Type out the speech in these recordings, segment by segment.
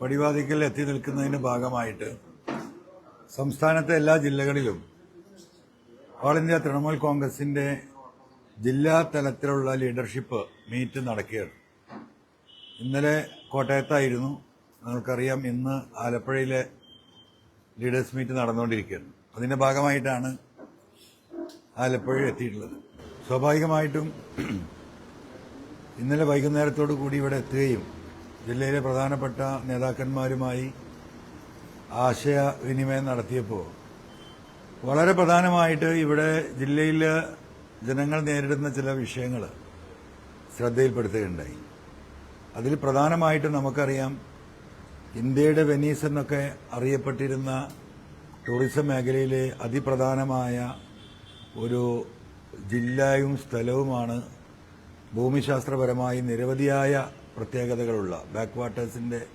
പടിവാതിക്കൽ എത്തി നിൽക്കുന്നതിന്റെ ഭാഗമായിട്ട് സംസ്ഥാനത്തെ എല്ലാ ജില്ലകളിലും ഓൾ ഇന്ത്യ തൃണമൂൽ കോൺഗ്രസിന്റെ ജില്ലാ തലത്തിലുള്ള ലീഡർഷിപ്പ് മീറ്റ് നടക്കുകയാണ്. ഇന്നലെ കോട്ടയത്തായിരുന്നു. നിങ്ങൾക്കറിയാം ഇന്ന് ആലപ്പുഴയിലെ ലീഡേഴ്സ് മീറ്റ് നടന്നുകൊണ്ടിരിക്കുകയാണ്. അതിന്റെ ഭാഗമായിട്ടാണ് ആലപ്പുഴയിൽ എത്തിയിട്ടുള്ളത്. സ്വാഭാവികമായിട്ടും ഇന്നലെ വൈകുന്നേരത്തോടു കൂടി ഇവിടെ എത്തുകയും ജില്ലയിലെ പ്രധാനപ്പെട്ട നേതാക്കന്മാരുമായി ആശയവിനിമയം നടത്തിയപ്പോൾ വളരെ പ്രധാനമായിട്ട് ഇവിടെ ജില്ലയിൽ ജനങ്ങൾ നേരിടുന്ന ചില വിഷയങ്ങൾ ശ്രദ്ധയിൽപ്പെടുത്തുകയുണ്ടായി. അതിൽ പ്രധാനമായിട്ട് നമുക്കറിയാം ഇന്ത്യയുടെ വെനീസ് എന്നൊക്കെ അറിയപ്പെട്ടിരുന്ന ടൂറിസം മേഖലയിലെ അതിപ്രധാനമായ ഒരു ജില്ലയും സ്ഥലവുമാണ് ഭൂമിശാസ്ത്രപരമായി നിരവധിയായ പ്രത്യേകതകളുള്ള ബാക്ക് വാട്ടേഴ്സിന്റെ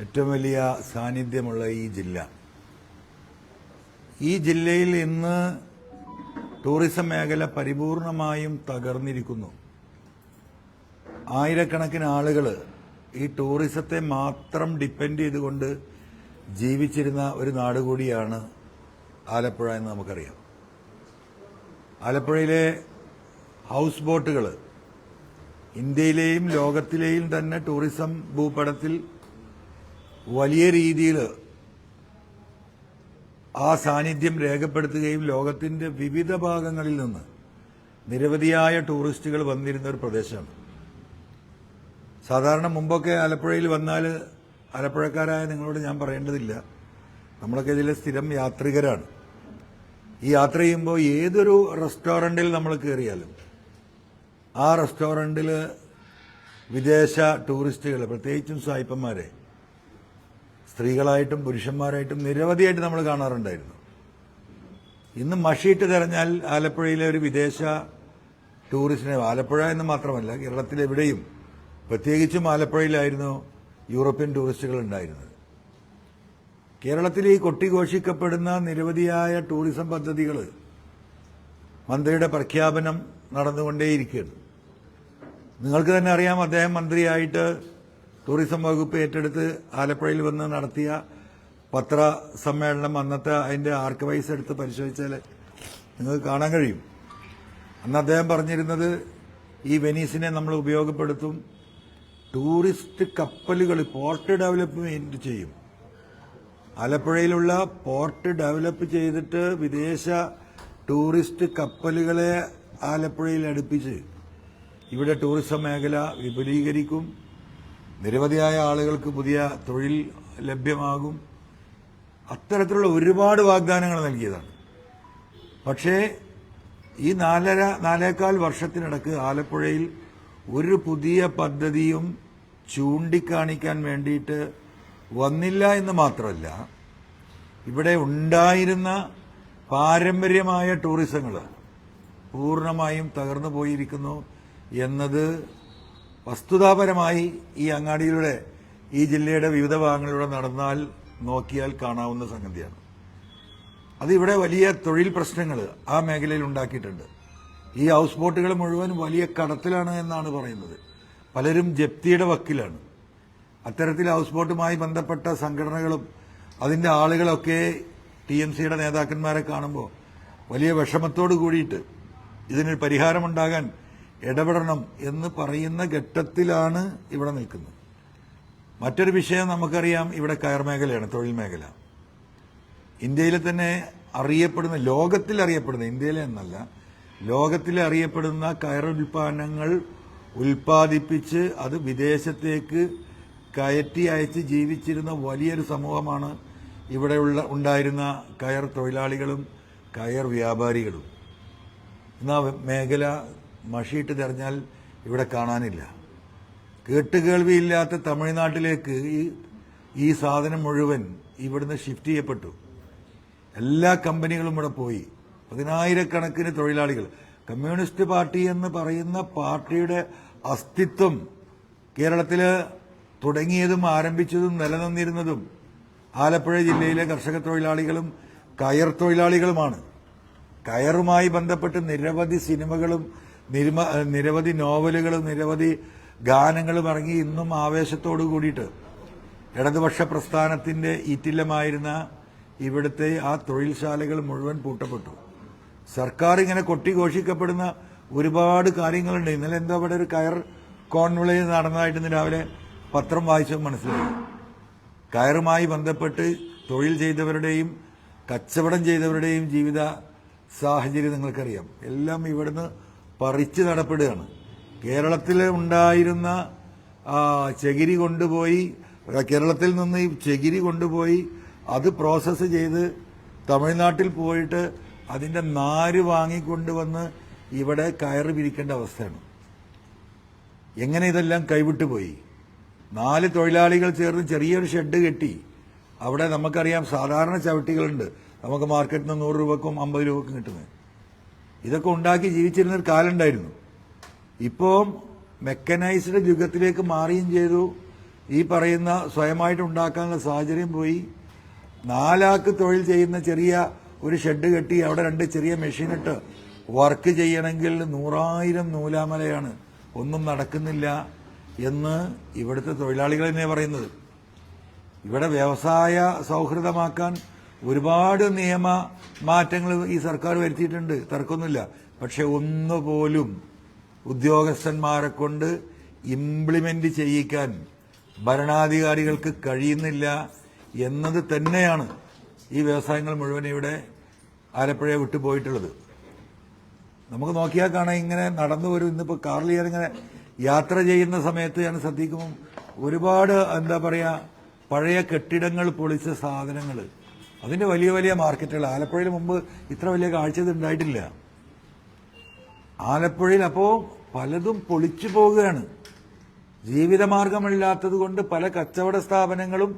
ഏറ്റവും വലിയ സാന്നിധ്യമുള്ള ഈ ജില്ല. ഈ ജില്ലയിൽ ഇന്ന് ടൂറിസം മേഖല പരിപൂർണമായും തകർന്നിരിക്കുന്നു. ആയിരക്കണക്കിന് ആളുകൾ ഈ ടൂറിസത്തെ മാത്രം ഡിപ്പെൻഡ് ചെയ്തുകൊണ്ട് ജീവിച്ചിരുന്ന ഒരു നാട് കൂടിയാണ് ആലപ്പുഴ എന്ന് നമുക്കറിയാം. ആലപ്പുഴയിലെ ഹൗസ് ബോട്ടുകൾ ഇന്ത്യയിലെയും ലോകത്തിലെയും തന്നെ ടൂറിസം ഭൂപടത്തിൽ വലിയ രീതിയിൽ ആ സാന്നിധ്യം രേഖപ്പെടുത്തുകയും ലോകത്തിന്റെ വിവിധ ഭാഗങ്ങളിൽ നിന്ന് നിരവധിയായ ടൂറിസ്റ്റുകൾ വന്നിരുന്ന ഒരു പ്രദേശമാണ്. സാധാരണ മുമ്പൊക്കെ ആലപ്പുഴയിൽ വന്നാൽ ആലപ്പുഴക്കാരായ നിങ്ങളോട് ഞാൻ പറയേണ്ടതില്ല. നമ്മളൊക്കെ ഇതിലെ സ്ഥിരം യാത്രികരാണ്. ഈ യാത്ര ചെയ്യുമ്പോൾ ഏതൊരു റെസ്റ്റോറന്റിൽ നമ്മൾ കയറിയാലും ആ റെസ്റ്റോറന്റിൽ വിദേശ ടൂറിസ്റ്റുകൾ പ്രത്യേകിച്ചും സായിപ്പന്മാരെ സ്ത്രീകളായിട്ടും പുരുഷന്മാരായിട്ടും നിരവധിയായിട്ട് നമ്മൾ കാണാറുണ്ടായിരുന്നു. ഇന്ന് മഷിയിട്ട് തെരഞ്ഞാൽ ആലപ്പുഴയിലെ ഒരു വിദേശ ടൂറിസ്റ്റിനെ ആലപ്പുഴ എന്ന് മാത്രമല്ല കേരളത്തിലെവിടെയും പ്രത്യേകിച്ചും ആലപ്പുഴയിലായിരുന്നു യൂറോപ്യൻ ടൂറിസ്റ്റുകൾ ഉണ്ടായിരുന്നത്. കേരളത്തിൽ ഈ കൊട്ടിഘോഷിക്കപ്പെടുന്ന നിരവധിയായ ടൂറിസം പദ്ധതികൾ മന്ത്രിയുടെ പ്രഖ്യാപനം നടന്നുകൊണ്ടേയിരിക്കുകയാണ്. നിങ്ങൾക്ക് തന്നെ അറിയാം അദ്ദേഹം മന്ത്രിയായിട്ട് ടൂറിസം വകുപ്പ് ഏറ്റെടുത്ത് ആലപ്പുഴയിൽ വന്ന് നടത്തിയ പത്ര സമ്മേളനം അന്നത്തെ അതിന്റെ ആർക്കവൈസ് എടുത്ത് പരിശോധിച്ചാൽ നിങ്ങൾക്ക് കാണാൻ കഴിയും. അന്ന് അദ്ദേഹം പറഞ്ഞിരുന്നത് ഈ വെനീസിനെ നമ്മൾ ഉപയോഗപ്പെടുത്തും ടൂറിസ്റ്റ് കപ്പലുകൾ പോർട്ട് ഡെവലപ്മെന്റ് ചെയ്യും. ആലപ്പുഴയിലുള്ള പോർട്ട് ഡെവലപ്പ് ചെയ്തിട്ട് വിദേശ ടൂറിസ്റ്റ് കപ്പലുകളെ ആലപ്പുഴയിൽ അടുപ്പിച്ച് ഇവിടെ ടൂറിസം മേഖല വിപുലീകരിക്കും. നിരവധിയായ ആളുകൾക്ക് പുതിയ തൊഴിൽ ലഭ്യമാകും. അത്തരത്തിലുള്ള ഒരുപാട് വാഗ്ദാനങ്ങൾ നൽകിയതാണ്. പക്ഷേ ഈ നാലര നാലേക്കാൽ വർഷത്തിനിടക്ക് ആലപ്പുഴയിൽ ഒരു പുതിയ പദ്ധതിയും ചൂണ്ടിക്കാണിക്കാൻ വേണ്ടിയിട്ട് വന്നില്ല എന്ന് മാത്രമല്ല ഇവിടെ ഉണ്ടായിരുന്ന പാരമ്പര്യമായ ടൂറിസങ്ങൾ പൂർണമായും തകർന്നു പോയിരിക്കുന്നു. എന്നത് വസ്തുതാപരമായി ഈ അങ്ങാടിയിലൂടെ ഈ ജില്ലയുടെ വിവിധ ഭാഗങ്ങളിലൂടെ നടന്നാൽ നോക്കിയാൽ കാണാവുന്ന സംഗതിയാണ്. അതിവിടെ വലിയ തൊഴിൽ പ്രശ്നങ്ങൾ ആ മേഖലയിൽ ഉണ്ടാക്കിയിട്ടുണ്ട്. ഈ ഹൗസ് ബോട്ടുകൾ മുഴുവൻ വലിയ കടത്തിലാണ് എന്നാണ് പറയുന്നത്. പലരും ജപ്തിയുടെ വക്കിലാണ്. അത്തരത്തിൽ ഹൗസ് ബോട്ടുമായി ബന്ധപ്പെട്ട സംഘടനകളും അതിന്റെ ആളുകളൊക്കെ ടി എം സിയുടെ നേതാക്കന്മാരെ കാണുമ്പോൾ വലിയ വിഷമത്തോട് കൂടിയിട്ട് ഇതിനൊരു പരിഹാരമുണ്ടാകാൻ ഇടപെടണം എന്ന് പറയുന്ന ഘട്ടത്തിലാണ് ഇവിടെ നിൽക്കുന്നത്. മറ്റൊരു വിഷയം നമുക്കറിയാം ഇവിടെ കയർ മേഖലയാണ് തൊഴിൽ മേഖല. ഇന്ത്യയിലെ തന്നെ അറിയപ്പെടുന്ന ലോകത്തിൽ അറിയപ്പെടുന്ന ഇന്ത്യയിലെ എന്നല്ല ലോകത്തിൽ അറിയപ്പെടുന്ന കയർ ഉൽപ്പന്നങ്ങൾ ഉൽപ്പാദിപ്പിച്ച് അത് വിദേശത്തേക്ക് കയറ്റി അയച്ച് ജീവിച്ചിരുന്ന വലിയൊരു സമൂഹമാണ് ഇവിടെയുള്ള ഉണ്ടായിരുന്ന കയർ തൊഴിലാളികളും കയർ വ്യാപാരികളും. ഇന്ന് ആ മേഖല മഷിയിട്ട് തെരഞ്ഞാൽ ഇവിടെ കാണാനില്ല. കേട്ടുകേൾവിയില്ലാത്ത തമിഴ്നാട്ടിലേക്ക് ഈ ഈ സാധനം മുഴുവൻ ഇവിടുന്ന് ഷിഫ്റ്റ് ചെയ്യപ്പെട്ടു. എല്ലാ കമ്പനികളും ഇവിടെ പോയി. പതിനായിരക്കണക്കിന് തൊഴിലാളികൾ. കമ്മ്യൂണിസ്റ്റ് പാർട്ടി എന്ന് പറയുന്ന പാർട്ടിയുടെ അസ്തിത്വം കേരളത്തിൽ തുടങ്ങിയതും ആരംഭിച്ചതും നിലനിന്നിരുന്നതും ആലപ്പുഴ ജില്ലയിലെ കർഷക തൊഴിലാളികളും കയർ തൊഴിലാളികളുമാണ്. കയറുമായി ബന്ധപ്പെട്ട് നിരവധി സിനിമകളും നിരമ- നിരവധി നോവലുകളും നിരവധി ഗാനങ്ങളും ഇറങ്ങി ഇന്നും ആവേശത്തോടു കൂടിയിട്ട് ഇടതുപക്ഷ പ്രസ്ഥാനത്തിന്റെ ഈറ്റില്ലമായിരുന്ന ഇവിടുത്തെ ആ തൊഴിൽശാലകൾ മുഴുവൻ പൂട്ടപ്പെട്ടു. സർക്കാർ ഇങ്ങനെ കൊട്ടിഘോഷിക്കപ്പെടുന്ന ഒരുപാട് കാര്യങ്ങളുണ്ട്. ഇന്നലെ എന്തോ അവിടെ ഒരു കയർ കോൺവിളയിൽ നടന്നതായിട്ട് രാവിലെ പത്രം വായിച്ചപ്പോൾ മനസ്സിലായി. കയറുമായി ബന്ധപ്പെട്ട് തൊഴിൽ ചെയ്തവരുടെയും കച്ചവടം ചെയ്തവരുടെയും ജീവിത സാഹചര്യം നിങ്ങൾക്കറിയാം. എല്ലാം ഇവിടുന്ന് പറിച്ചു നടപ്പെടുകയാണ്. കേരളത്തിൽ ഉണ്ടായിരുന്ന ചകിരി കൊണ്ടുപോയി കേരളത്തിൽ നിന്ന് ഈ ചകിരി കൊണ്ടുപോയി അത് പ്രോസസ്സ് ചെയ്ത് തമിഴ്നാട്ടിൽ പോയിട്ട് അതിന്റെ നാര് വാങ്ങിക്കൊണ്ടുവന്ന് ഇവിടെ കയറ് പിരിക്കേണ്ട അവസ്ഥയാണ്. എങ്ങനെ ഇതെല്ലാം കൈവിട്ടു പോയി? നാല് തൊഴിലാളികൾ ചേർന്ന് ചെറിയൊരു ഷെഡ് കെട്ടി. അവിടെ നമുക്കറിയാം സാധാരണ ചവിട്ടികളുണ്ട്. നമുക്ക് മാർക്കറ്റിൽ നിന്ന് നൂറ് രൂപക്കും അമ്പത് രൂപക്കും കിട്ടുന്നത്. ഇതൊക്കെ ഉണ്ടാക്കി ജീവിച്ചിരുന്ന ഒരു കാലം ഉണ്ടായിരുന്നു. ഇപ്പോൾ മെക്കനൈസ്ഡ് യുഗത്തിലേക്ക് മാറുകയും ചെയ്തു. ഈ പറയുന്ന സ്വയമായിട്ട് ഉണ്ടാക്കാനുള്ള സാഹചര്യം പോയി. നാലാക്ക് തൊഴിൽ ചെയ്യുന്ന ചെറിയ ഒരു ഷെഡ് കെട്ടി അവിടെ രണ്ട് ചെറിയ മെഷീനിട്ട് വർക്ക് ചെയ്യണമെങ്കിൽ നൂറായിരം നൂലാമലയാണ്. ഒന്നും നടക്കുന്നില്ല എന്ന് ഇവിടുത്തെ തൊഴിലാളികൾ തന്നെ പറയുന്നത്. ഇവിടെ വ്യവസായ സൗഹൃദമാക്കാൻ ഒരുപാട് നിയമ മാറ്റങ്ങൾ ഈ സർക്കാർ വരുത്തിയിട്ടുണ്ട്. തർക്കമൊന്നുമില്ല. പക്ഷെ ഒന്നുപോലും ഉദ്യോഗസ്ഥന്മാരെ കൊണ്ട് ഇംപ്ലിമെന്റ് ചെയ്യിക്കാൻ ഭരണാധികാരികൾക്ക് കഴിയുന്നില്ല എന്നത് തന്നെയാണ് ഈ വ്യവസായങ്ങൾ മുഴുവൻ ഇവിടെ ആലപ്പുഴയെ വിട്ടുപോയിട്ടുള്ളത് നമുക്ക് നോക്കിയാൽ കാണാം ഇങ്ങനെ നടന്നു വരും. ഇന്നിപ്പോൾ കാറിൽ ഞാനിങ്ങനെ യാത്ര ചെയ്യുന്ന സമയത്ത് ഞാൻ ശ്രദ്ധിക്കുമ്പം ഒരുപാട് എന്താ പറയുക പഴയ കെട്ടിടങ്ങൾ പൊളിച്ച സാധനങ്ങൾ അതിന്റെ വലിയ വലിയ മാർക്കറ്റുകൾ. ആലപ്പുഴയിൽ മുമ്പ് ഇത്ര വലിയ കാഴ്ച ഉണ്ടായിട്ടില്ല. ആലപ്പുഴയിൽ അപ്പോൾ പലതും പൊളിച്ചു പോവുകയാണ്. ജീവിതമാർഗമില്ലാത്തത് കൊണ്ട് പല കച്ചവട സ്ഥാപനങ്ങളും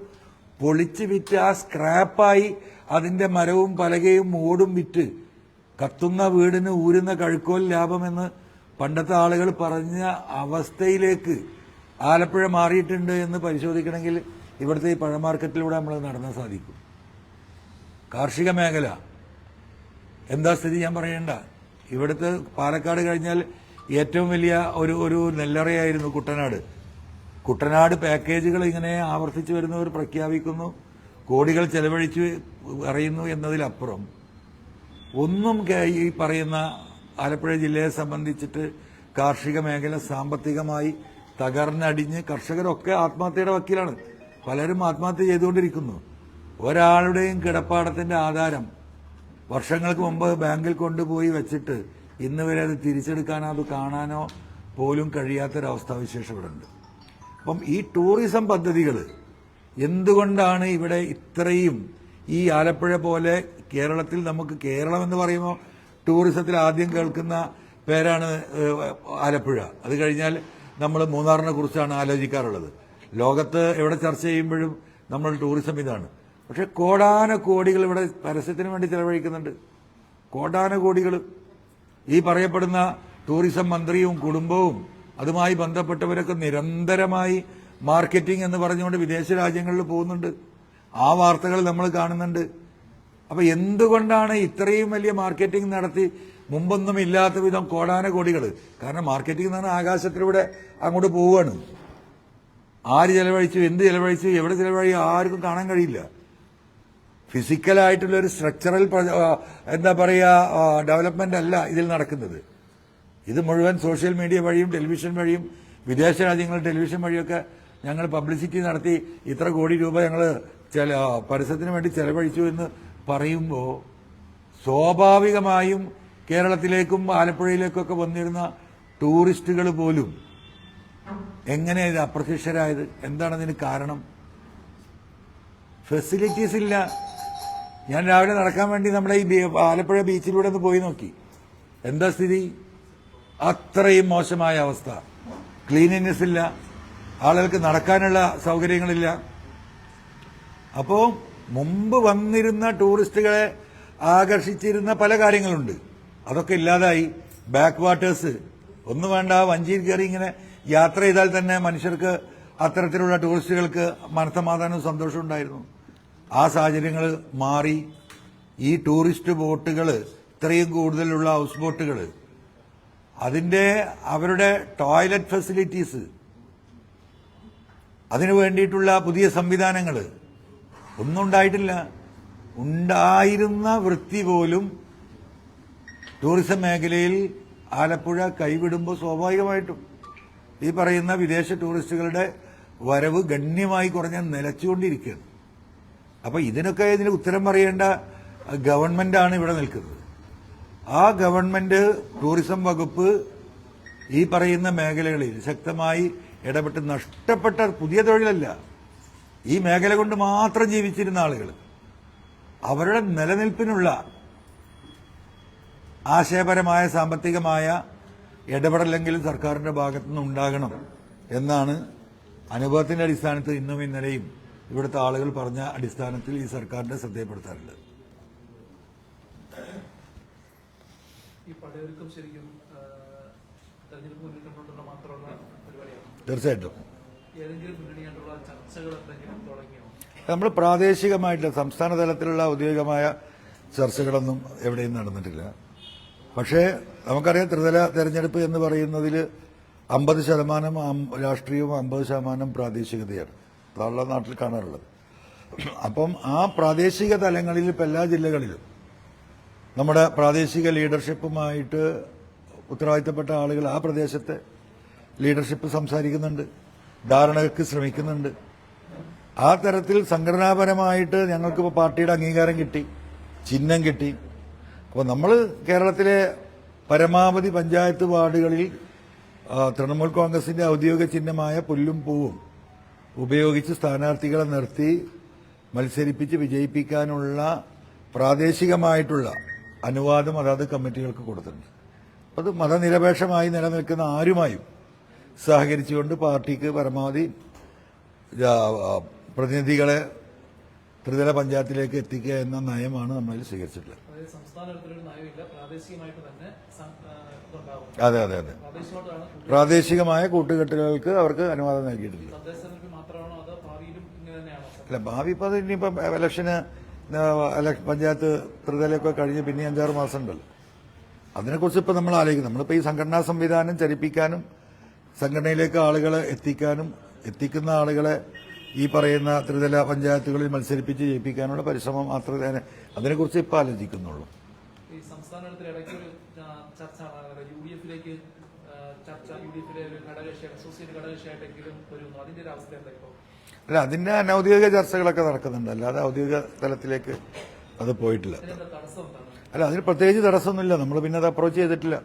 പൊളിച്ചു വിറ്റ് ആ സ്ക്രാപ്പായി അതിന്റെ മരവും പലകയും ഓടും വിറ്റ് കത്തുന്ന വീടിന് ഊരുന്ന കഴുക്കോൽ ലാഭമെന്ന് പണ്ടത്തെ ആളുകൾ പറഞ്ഞ അവസ്ഥയിലേക്ക് ആലപ്പുഴ മാറിയിട്ടുണ്ട് എന്ന് പരിശോധിക്കണമെങ്കിൽ ഇവിടുത്തെ ഈ പഴമാർക്കറ്റിലൂടെ നമ്മൾ നടന്നാൽ സാധിക്കും. കാർഷിക മേഖല. എന്താ സ്ഥിതി ഞാൻ പറയണ്ട? ഇവിടുത്തെ പാലക്കാട് കഴിഞ്ഞാൽ ഏറ്റവും വലിയ ഒരു ഒരു നെല്ലറയായിരുന്നു കുട്ടനാട്. കുട്ടനാട് പാക്കേജുകൾ ഇങ്ങനെ ആവർത്തിച്ചു വരുന്നവർ പ്രഖ്യാപിക്കുന്നു. കോടികൾ ചെലവഴിച്ച് അറിയുന്നു എന്നതിലപ്പുറം ഒന്നും ഈ പറയുന്ന ആലപ്പുഴ ജില്ലയെ സംബന്ധിച്ചിട്ട് കാർഷിക മേഖല സാമ്പത്തികമായി തകർന്നടിഞ്ഞ് കർഷകരൊക്കെ ആത്മഹത്യയുടെ വക്കീലാണ്. പലരും ആത്മഹത്യ ചെയ്തുകൊണ്ടിരിക്കുന്നു. ഒരാളുടെയും കിടപ്പാടത്തിന്റെ ആധാരം വർഷങ്ങൾക്ക് മുമ്പ് ബാങ്കിൽ കൊണ്ടുപോയി വെച്ചിട്ട് ഇന്ന് വരെ അത് തിരിച്ചെടുക്കാനോ അത് കാണാനോ പോലും കഴിയാത്തൊരവസ്ഥാവിശേഷം ഇവിടെ ഉണ്ട് അപ്പം ഈ ടൂറിസം പദ്ധതികൾ എന്തുകൊണ്ടാണ് ഇവിടെ ഇത്രയും ഈ ആലപ്പുഴ പോലെ കേരളത്തിൽ നമുക്ക് കേരളം എന്ന് പറയുമ്പോൾ ടൂറിസത്തിൽ ആദ്യം കേൾക്കുന്ന പേരാണ് ആലപ്പുഴ. അത് കഴിഞ്ഞാൽ നമ്മൾ മൂന്നാറിനെ കുറിച്ചാണ് ആലോചിക്കാറുള്ളത്. ലോകത്ത് എവിടെ ചർച്ച ചെയ്യുമ്പോഴും നമ്മൾ ടൂറിസം ഇതാണ്. പക്ഷെ കോടാന കോടികൾ ഇവിടെ പരസ്യത്തിന് വേണ്ടി ചെലവഴിക്കുന്നുണ്ട്. കോടാന കോടികൾ ഈ പറയപ്പെടുന്ന ടൂറിസം മന്ത്രിയും കുടുംബവും അതുമായി ബന്ധപ്പെട്ടവരൊക്കെ നിരന്തരമായി മാർക്കറ്റിംഗ് എന്ന് പറഞ്ഞുകൊണ്ട് വിദേശ രാജ്യങ്ങളിൽ പോകുന്നുണ്ട്. ആ വാർത്തകൾ നമ്മൾ കാണുന്നുണ്ട്. അപ്പൊ എന്തുകൊണ്ടാണ് ഇത്രയും വലിയ മാർക്കറ്റിംഗ് നടത്തി മുമ്പൊന്നും ഇല്ലാത്ത വിധം കോടാന കോടികൾ കാരണം മാർക്കറ്റിംഗ് എന്ന് പറഞ്ഞാൽ ആകാശത്തിലൂടെ അങ്ങോട്ട് പോവുകയാണ്. ആര് ചെലവഴിച്ചു എന്ത് ചെലവഴിച്ചു എവിടെ ചെലവഴിച്ചു ആർക്കും കാണാൻ കഴിയില്ല. ഫിസിക്കലായിട്ടുള്ള ഒരു സ്ട്രക്ചറൽ എന്താ പറയുക ഡെവലപ്മെന്റ് അല്ല ഇതിൽ നടക്കുന്നത്. ഇത് മുഴുവൻ സോഷ്യൽ മീഡിയ വഴിയും ടെലിവിഷൻ വഴിയും വിദേശ രാജ്യങ്ങൾ ടെലിവിഷൻ വഴിയൊക്കെ ഞങ്ങൾ പബ്ലിസിറ്റി നടത്തി ഇത്ര കോടി രൂപ ഞങ്ങൾ ചില പരസ്യത്തിന് വേണ്ടി ചെലവഴിച്ചു എന്ന് പറയുമ്പോൾ സ്വാഭാവികമായും കേരളത്തിലേക്കും ആലപ്പുഴയിലേക്കൊക്കെ വന്നിരുന്ന ടൂറിസ്റ്റുകൾ പോലും എങ്ങനെ ഇത് അപ്രത്യക്ഷരായത്? എന്താണ് അതിന് കാരണം? ഫെസിലിറ്റീസ് ഇല്ല. ഞാൻ രാവിലെ നടക്കാൻ വേണ്ടി നമ്മളെ ഈ ആലപ്പുഴ ബീച്ചിലൂടെ ഒന്ന് പോയി നോക്കി. എന്താ സ്ഥിതി? അത്രയും മോശമായ അവസ്ഥ. ക്ലീനിനെസ് ഇല്ല. ആളുകൾക്ക് നടക്കാനുള്ള സൗകര്യങ്ങളില്ല. അപ്പോൾ മുമ്പ് വന്നിരുന്ന ടൂറിസ്റ്റുകളെ ആകർഷിച്ചിരുന്ന പല കാര്യങ്ങളുണ്ട്. അതൊക്കെ ഇല്ലാതായി. ബാക്ക് വാട്ടേഴ്സ് ഒന്നും വേണ്ട വഞ്ചിയിൽ കയറി ഇങ്ങനെ യാത്ര ചെയ്താൽ തന്നെ മനുഷ്യർക്ക് അത്തരത്തിലുള്ള ടൂറിസ്റ്റുകൾക്ക് മനസ്സമാധാനവും സന്തോഷവും ഉണ്ടായിരുന്നു. ആ സാഹചര്യങ്ങൾ മാറി ഈ ടൂറിസ്റ്റ് ബോട്ടുകൾ ഇത്രയും കൂടുതലുള്ള ഹൗസ് ബോട്ടുകൾ അതിന്റെ അവരുടെ ടോയ്ലറ്റ് ഫെസിലിറ്റീസ് അതിനു വേണ്ടിയിട്ടുള്ള പുതിയ സംവിധാനങ്ങൾ ഒന്നും ഉണ്ടായിട്ടില്ല ഉണ്ടായിരുന്ന വൃത്തി പോലും ടൂറിസം മേഖലയിൽ ആലപ്പുഴ കൈവിടുമ്പോൾ സ്വാഭാവികമായിട്ടും ഈ പറയുന്ന വിദേശ ടൂറിസ്റ്റുകളുടെ വരവ് ഗണ്യമായി കുറഞ്ഞ് നിലച്ചുകൊണ്ടിരിക്കുകയാണ്. അപ്പൊ ഇതിനൊക്കെ ഇതിന് ഉത്തരം പറയേണ്ട ആണ് ഇവിടെ നിൽക്കുന്നത്. ആ ഗവൺമെന്റ് ടൂറിസം വകുപ്പ് ഈ പറയുന്ന മേഖലകളിൽ ശക്തമായി ഇടപെട്ട് നഷ്ടപ്പെട്ട പുതിയ തൊഴിലല്ല. ഈ മേഖല കൊണ്ട് മാത്രം ജീവിച്ചിരുന്ന ആളുകൾ അവരുടെ നിലനിൽപ്പിനുള്ള ആശയപരമായ സാമ്പത്തികമായ ഇടപെടലെങ്കിലും സർക്കാരിന്റെ ഭാഗത്തുനിന്ന് ഉണ്ടാകണം എന്നാണ് അനുഭവത്തിന്റെ അടിസ്ഥാനത്തിൽ ഇന്നും ഇന്നലെയും ഇവിടുത്തെ ആളുകൾ പറഞ്ഞ അടിസ്ഥാനത്തിൽ ഈ സർക്കാരിന്റെ പരിപാടിയാണ്? തീർച്ചയായിട്ടും. നമ്മൾ പ്രാദേശികമായിട്ട് സംസ്ഥാന തലത്തിലുള്ള ഔദ്യോഗികമായ ചർച്ചകളൊന്നും എവിടെയും നടന്നിട്ടില്ല. പക്ഷേ നമുക്കറിയാം ത്രിതല തെരഞ്ഞെടുപ്പ് എന്ന് പറയുന്നതിൽ അമ്പത് ശതമാനം രാഷ്ട്രീയവും അമ്പത് ശതമാനം പ്രാദേശികതയാണ്. അതാണല്ലോ നാട്ടിൽ കാണാറുള്ളത് അപ്പം ആ പ്രാദേശിക തലങ്ങളിൽ ഇപ്പം എല്ലാ ജില്ലകളിലും നമ്മുടെ പ്രാദേശിക ലീഡർഷിപ്പുമായിട്ട് ഉത്തരവാദിത്തപ്പെട്ട ആളുകൾ ആ പ്രദേശത്തെ ലീഡർഷിപ്പ് സംസാരിക്കുന്നുണ്ട് ധാരണകൾക്ക് ശ്രമിക്കുന്നുണ്ട്. ആ തരത്തിൽ സംഘടനാപരമായിട്ട് ഞങ്ങൾക്കിപ്പോൾ പാർട്ടിയുടെ അംഗീകാരം കിട്ടി ചിഹ്നം കിട്ടി. അപ്പോൾ നമ്മൾ കേരളത്തിലെ പരമാവധി പഞ്ചായത്ത് വാർഡുകളിൽ തൃണമൂൽ കോൺഗ്രസിന്റെ ഔദ്യോഗിക ചിഹ്നമായ പുല്ലും പൂവും ഉപയോഗിച്ച് സ്ഥാനാർത്ഥികളെ നിർത്തി മത്സരിപ്പിച്ച് വിജയിപ്പിക്കാനുള്ള പ്രാദേശികമായിട്ടുള്ള അനുവാദം അതാത് കമ്മിറ്റികൾക്ക് കൊടുത്തിട്ടുണ്ട്. അത് മതനിരപേക്ഷമായി നിലനിൽക്കുന്ന ആരുമായും സഹകരിച്ചുകൊണ്ട് പാർട്ടിക്ക് പരമാവധി പ്രതിനിധികളെ ത്രിതല പഞ്ചായത്തിലേക്ക് എത്തിക്കുക എന്ന നയമാണ് നമ്മൾ സ്വീകരിച്ചിട്ടുള്ളത്. അതെ അതെ അതെ. പ്രാദേശികമായ കൂട്ടുകെട്ടുകൾക്ക് അവർക്ക് അനുവാദം നൽകിയിട്ടില്ല തദ്ദേശ തെരഞ്ഞെടുപ്പ് മാത്രമാണോ അതോ ഭാവിയിലും ഇങ്ങനെ തന്നെയാണോ സർ? അല്ല ഭാവി പദ്ധതി ഇനിയിപ്പം ഇലക്ഷന് പഞ്ചായത്ത് ത്രിതലയൊക്കെ കഴിഞ്ഞ് പിന്നെ അഞ്ചാറ് മാസം ഉണ്ടല്ലോ അതിനെക്കുറിച്ച് ഇപ്പം നമ്മൾ ആലോചിക്കും നമ്മളിപ്പോൾ ഈ സംഘടനാ സംവിധാനം ചരിപ്പിക്കാനും സംഘടനയിലേക്ക് ആളുകളെ എത്തിക്കാനും എത്തിക്കുന്ന ആളുകളെ ഈ പറയുന്ന ത്രിതല പഞ്ചായത്തുകളിൽ മത്സരിപ്പിച്ച് ജയിപ്പിക്കാനുള്ള പരിശ്രമം മാത്രമേ അതിനെ- അതിനെക്കുറിച്ച് ഇപ്പം ആലോചിക്കുന്നുള്ളൂ. ഈ സംസ്ഥാന തലത്തിൽ ഇടയ്ക്ക് ചർച്ച ചർച്ച ഒരു അതിന്റെ ഒരു അവസ്ഥ എന്താ അല്ല അതിന്റെ അനൌദ്യോഗിക ചർച്ചകളൊക്കെ നടക്കുന്നുണ്ട്. അല്ലാതെ ഔദ്യോഗിക തലത്തിലേക്ക് അത് പോയിട്ടില്ല. അല്ല അതിന് പ്രത്യേകിച്ച് തടസ്സമൊന്നുമില്ല. നമ്മൾ പിന്നെ അത് അപ്രോച്ച് ചെയ്തിട്ടില്ല.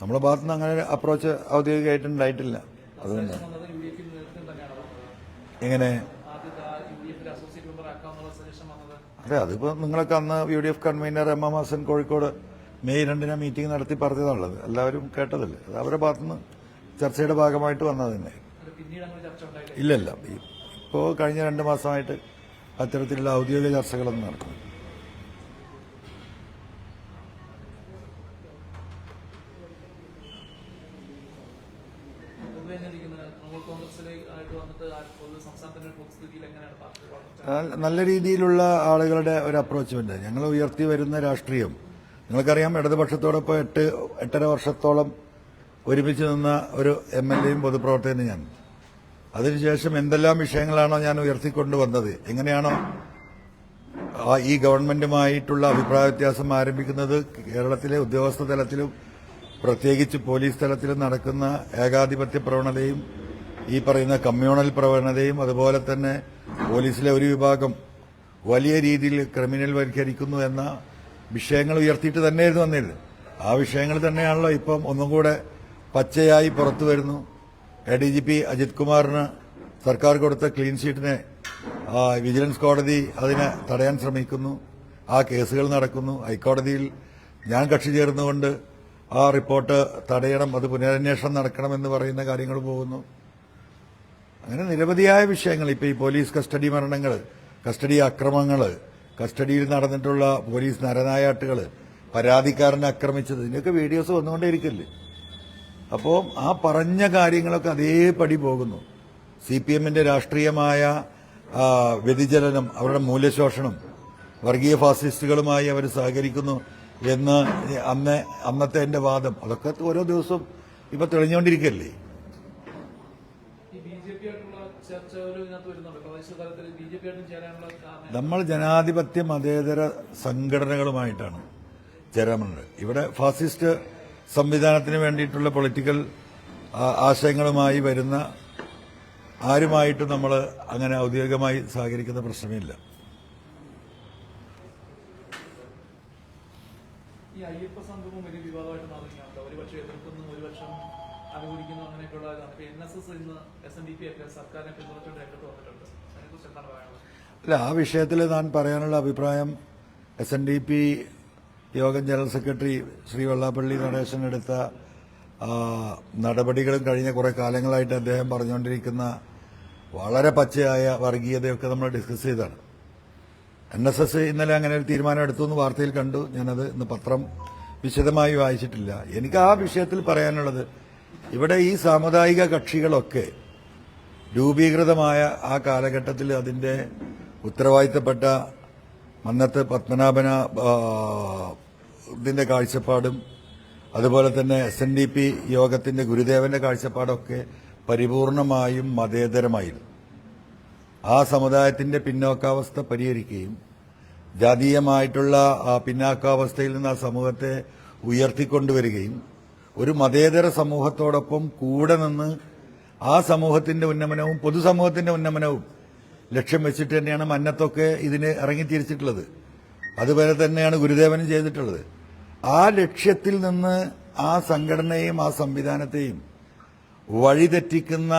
നമ്മുടെ ഭാഗത്തുനിന്ന് അങ്ങനെ അപ്രോച്ച് ഔദ്യോഗികമായിട്ട് ഉണ്ടായിട്ടില്ല അതുകൊണ്ട് സജഷൻ വന്നത് യു ഡി എഫിൽ നേതൃത്വം തന്നെയാണ് വന്നത് എങ്ങനെ? അതെ അതിപ്പോ നിങ്ങളൊക്കെ അന്ന് U D F convener M M Hassan Kozhikode May രണ്ടിന് മീറ്റിംഗ് നടത്തി പറഞ്ഞതാണുള്ളത്. എല്ലാവരും കേട്ടതല്ലേ? അത് അവരുടെ ഭാഗത്തുനിന്ന് ചർച്ചയുടെ ഭാഗമായിട്ട് വന്നത് തന്നെ ഇല്ലല്ല ഇപ്പോൾ കഴിഞ്ഞ രണ്ട് മാസമായിട്ട് അത്തരത്തിലുള്ള ഔദ്യോഗിക ചർച്ചകളൊന്നും നടക്കുന്നു നല്ല രീതിയിലുള്ള ആളുകളുടെ ഒരു അപ്രോച്ച്മെന്റ്. ഞങ്ങൾ ഉയർത്തി വരുന്ന രാഷ്ട്രീയം. നിങ്ങൾക്കറിയാം ഇടതുപക്ഷത്തോടൊപ്പം എട്ട് എട്ടര വർഷത്തോളം ഒരുമിച്ച് നിന്ന ഒരു എം എൽ എയും പൊതുപ്രവർത്തകനും ഞാൻ. അതിനുശേഷം എന്തെല്ലാം വിഷയങ്ങളാണോ ഞാൻ ഉയർത്തിക്കൊണ്ടുവന്നത് എങ്ങനെയാണോ ഈ ഗവൺമെന്റുമായിട്ടുള്ള അഭിപ്രായ വ്യത്യാസം ആരംഭിക്കുന്നത്? കേരളത്തിലെ ഉദ്യോഗസ്ഥ തലത്തിലും പ്രത്യേകിച്ച് പോലീസ് തലത്തിലും നടക്കുന്ന ഏകാധിപത്യ പ്രവണതയും ഈ പറയുന്ന കമ്മ്യൂണൽ പ്രവണതയും അതുപോലെ തന്നെ പോലീസിലെ ഒരു വിഭാഗം വലിയ രീതിയിൽ ക്രിമിനൽ വൽക്കരിക്കുന്നു എന്ന വിഷയങ്ങൾ ഉയർത്തിയിട്ട് തന്നെയായിരുന്നു വന്നിരുന്നത്. ആ വിഷയങ്ങൾ തന്നെയാണല്ലോ ഇപ്പം ഒന്നും കൂടെ പച്ചയായി പുറത്തു വരുന്നു. ഡി ജി പി അജിത് കുമാറിന് സർക്കാർ കൊടുത്ത ക്ലീൻ ഷീറ്റിനെ വിജിലൻസ് കോടതി അതിനെ തടയാൻ ശ്രമിക്കുന്നു. ആ കേസുകൾ നടക്കുന്നു. ഹൈക്കോടതിയിൽ ഞാൻ കക്ഷി ചേർന്നുകൊണ്ട് ആ റിപ്പോർട്ട് തടയണം അത് പുനരന്വേഷണം നടക്കണമെന്ന് പറയുന്ന കാര്യങ്ങൾ പോകുന്നു. അങ്ങനെ നിരവധിയായ വിഷയങ്ങൾ. ഇപ്പോൾ ഈ പോലീസ് കസ്റ്റഡി മരണങ്ങൾ കസ്റ്റഡി അക്രമങ്ങൾ കസ്റ്റഡിയിൽ നടന്നിട്ടുള്ള പോലീസ് നരനായാട്ടുകൾ പരാതിക്കാരനെ ആക്രമിച്ചത് ഇതിന്റെയൊക്കെ വീഡിയോസ് വന്നുകൊണ്ടേയിരിക്കില്ലേ? അപ്പോൾ ആ പറഞ്ഞ കാര്യങ്ങളൊക്കെ അതേപടി പോകുന്നു. സി പി എമ്മിന്റെ രാഷ്ട്രീയമായ വ്യതിചലനം അവരുടെ മൂല്യശോഷണം വർഗീയ ഫാസിസ്റ്റുകളുമായി അവർ സഹകരിക്കുന്നു എന്ന് അന്ന് അന്നത്തെ എന്റെ വാദം. അതൊക്കെ ഓരോ ദിവസവും ഇപ്പൊ തെളിഞ്ഞുകൊണ്ടിരിക്കല്ലേ നമ്മൾ ജനാധിപത്യ മതേതര സംഘടനകളുമായിട്ടാണ് ചേരാമുണ്ട് ഇവിടെ ഫാസിസ്റ്റ് സംവിധാനത്തിന് വേണ്ടിയിട്ടുള്ള പൊളിറ്റിക്കൽ ആശയങ്ങളുമായി വരുന്ന ആരുമായിട്ടും നമ്മൾ അങ്ങനെ ഔദ്യോഗികമായി സഹകരിക്കുന്ന പ്രശ്നമില്ല. ഈ അയ്യപ്പ സംഘവും വലിയ വിവാദമായിട്ട് മാറുകയാണ് ഒരുപക്ഷം എതിർക്കുന്നു ഒരുപക്ഷം അനുകൂലിക്കുന്നു അങ്ങനെയൊക്കെയുള്ള ഇതാണ് ഇപ്പൊ എൻ എസ് എസ് ഇന്ന് എസ് എൻ ഡി പി ഒക്കെ സർക്കാരിനെ പിന്തുണച്ചുകൊണ്ട് രംഗത്ത് വന്നിട്ടുണ്ട്. അതിനെക്കുറിച്ച് എന്താണ് പറയാനുള്ളത്? അല്ല ആ വിഷയത്തിൽ ഞാൻ പറയാനുള്ള അഭിപ്രായം S N D P Yogam general secretary Shri Vellappally Natesan എടുത്ത നടപടികളും കഴിഞ്ഞ കുറെ കാലങ്ങളായിട്ട് അദ്ദേഹം പറഞ്ഞുകൊണ്ടിരിക്കുന്ന വളരെ പച്ചയായ വർഗീയതയൊക്കെ നമ്മൾ ഡിസ്കസ് ചെയ്തതാണ്. എൻ എസ് എസ് ഇന്നലെ അങ്ങനെ ഒരു തീരുമാനം എടുത്തു എന്ന് വാർത്തയിൽ കണ്ടു. ഞാനത് ഇന്ന് പത്രം വിശദമായി വായിച്ചിട്ടില്ല. എനിക്ക് ആ വിഷയത്തിൽ പറയാനുള്ളത് ഇവിടെ ഈ സാമുദായിക കക്ഷികളൊക്കെ രൂപീകൃതമായ ആ കാലഘട്ടത്തിൽ അതിന്റെ ഉത്തരവാദിത്തപ്പെട്ട മന്നത്ത് പത്മനാഭന ഇതിന്റെ കാഴ്ചപ്പാടും അതുപോലെ തന്നെ എസ് എൻ ഡി പി യോഗത്തിന്റെ ഗുരുദേവന്റെ കാഴ്ചപ്പാടൊക്കെ പരിപൂർണമായും മതേതരമായിരുന്നു. ആ സമുദായത്തിന്റെ പിന്നോക്കാവസ്ഥ പരിഹരിക്കുകയും ജാതീയമായിട്ടുള്ള ആ പിന്നാക്കാവസ്ഥയിൽ നിന്ന് ആ സമൂഹത്തെ ഉയർത്തിക്കൊണ്ടുവരികയും ഒരു മതേതര സമൂഹത്തോടൊപ്പം കൂടെ നിന്ന് ആ സമൂഹത്തിന്റെ ഉന്നമനവും പൊതുസമൂഹത്തിന്റെ ഉന്നമനവും ലക്ഷ്യം വെച്ചിട്ട് തന്നെയാണ് മന്നത്തൊക്കെ ഇതിന് ഇറങ്ങിത്തിരിച്ചിട്ടുള്ളത്. അതുപോലെ തന്നെയാണ് ഗുരുദേവനും ചെയ്തിട്ടുള്ളത്. ആ ലക്ഷ്യത്തിൽ നിന്ന് ആ സംഘടനയെയും ആ സംവിധാനത്തെയും വഴിതെറ്റിക്കുന്ന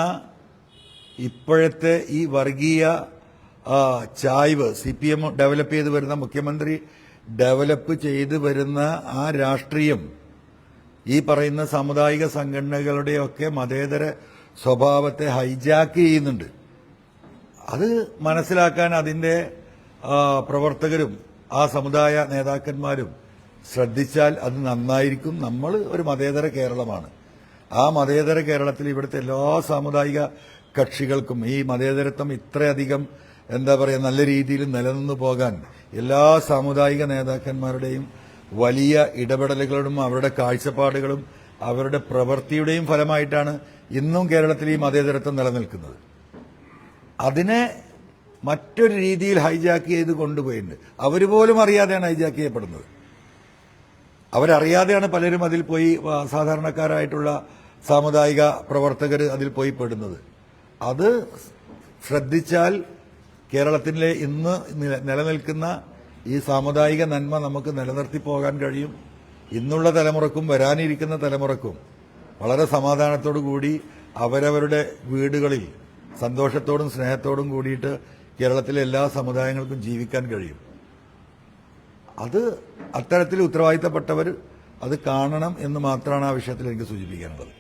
ഇപ്പോഴത്തെ ഈ വർഗീയ ചായ്വ് സി പി എം ഡെവലപ്പ് ചെയ്ത് വരുന്ന മുഖ്യമന്ത്രി ഡെവലപ്പ് ചെയ്ത് വരുന്ന ആ രാഷ്ട്രീയം ഈ പറയുന്ന സാമുദായിക സംഘടനകളുടെയൊക്കെ മതേതര സ്വഭാവത്തെ ഹൈജാക്ക് ചെയ്യുന്നുണ്ട്. അത് മനസ്സിലാക്കാൻ അതിന്റെ പ്രവർത്തകരും ആ സമുദായ നേതാക്കന്മാരും ശ്രദ്ധിച്ചാൽ അത് നന്നായിരിക്കും. നമ്മൾ ഒരു മതേതര കേരളമാണ്. ആ മതേതര കേരളത്തിൽ ഇവിടുത്തെ എല്ലാ സാമുദായിക കക്ഷികൾക്കും ഈ മതേതരത്വം ഇത്രയധികം എന്താ പറയുക നല്ല രീതിയിൽ നിലനിന്നു പോകാൻ എല്ലാ സാമുദായിക നേതാക്കന്മാരുടെയും വലിയ ഇടപെടലുകളും അവരുടെ കാഴ്ചപ്പാടുകളും അവരുടെ പ്രവൃത്തിയുടെയും ഫലമായിട്ടാണ് ഇന്നും കേരളത്തിൽ ഈ മതേതരത്വം നിലനിൽക്കുന്നത്. അതിനെ മറ്റൊരു രീതിയിൽ ഹൈജാക്ക് ചെയ്ത് കൊണ്ടുപോയിട്ടുണ്ട്. അവർ പോലും അറിയാതെയാണ് ഹൈജാക്ക് ചെയ്യപ്പെടുന്നത്. അവരറിയാതെയാണ് പലരും അതിൽ പോയി സാധാരണക്കാരായിട്ടുള്ള സാമുദായിക പ്രവർത്തകർ അതിൽ പോയി പെടുന്നത്. അത് ശ്രദ്ധിച്ചാൽ കേരളത്തിലെ ഇന്ന് നിലനിൽക്കുന്ന ഈ സാമുദായിക നന്മ നമുക്ക് നിലനിർത്തി പോകാൻ കഴിയും. ഇന്നുള്ള തലമുറക്കും വരാനിരിക്കുന്ന തലമുറക്കും വളരെ സമാധാനത്തോടു കൂടി അവരവരുടെ വീടുകളിൽ സന്തോഷത്തോടും സ്നേഹത്തോടും കൂടിയിട്ട് കേരളത്തിലെ എല്ലാ സമുദായങ്ങൾക്കും ജീവിക്കാൻ കഴിയും. അത് അത്തരത്തിൽ ഉത്തരവാദിത്തപ്പെട്ടവർ അത് കാണണം എന്ന് മാത്രമാണ് ആ വിഷയത്തിൽ എനിക്ക് സൂചിപ്പിക്കാനുള്ളത്.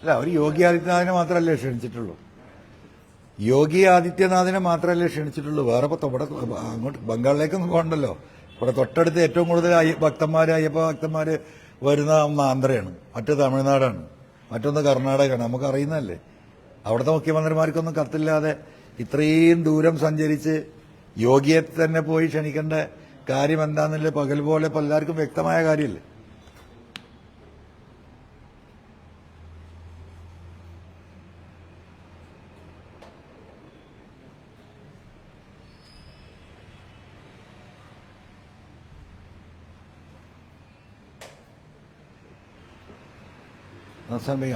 അല്ല അവർ യോഗി ആദിത്യനാഥിനെ മാത്രമല്ലേ ക്ഷണിച്ചിട്ടുള്ളൂ? യോഗി ആദിത്യനാഥിനെ മാത്രമല്ലേ ക്ഷണിച്ചിട്ടുള്ളൂ. വേറെ ഇവിടെ അങ്ങോട്ട് ബംഗാളിലേക്കൊന്നും പോകണ്ടല്ലോ. ഇവിടെ തൊട്ടടുത്ത് ഏറ്റവും കൂടുതൽ ഭക്തന്മാർ അയ്യപ്പ ഭക്തന്മാര് വരുന്ന ഒന്ന് ആന്ധ്രയാണ്. മറ്റു തമിഴ്നാടാണ്. മറ്റൊന്ന് കർണാടകയാണ്. നമുക്ക് അറിയുന്നതല്ലേ? അവിടുത്തെ മുഖ്യമന്ത്രിമാർക്കൊന്നും കത്തില്ലാതെ ഇത്രയും ദൂരം സഞ്ചരിച്ച് യോഗിയെ തന്നെ പോയി ക്ഷണിക്കേണ്ട കാര്യം എന്താണെന്നില്ല പകൽ പോലെ പലർക്കും വ്യക്തമായ കാര്യമല്ലേ സമയ.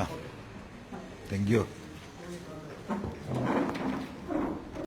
Thank you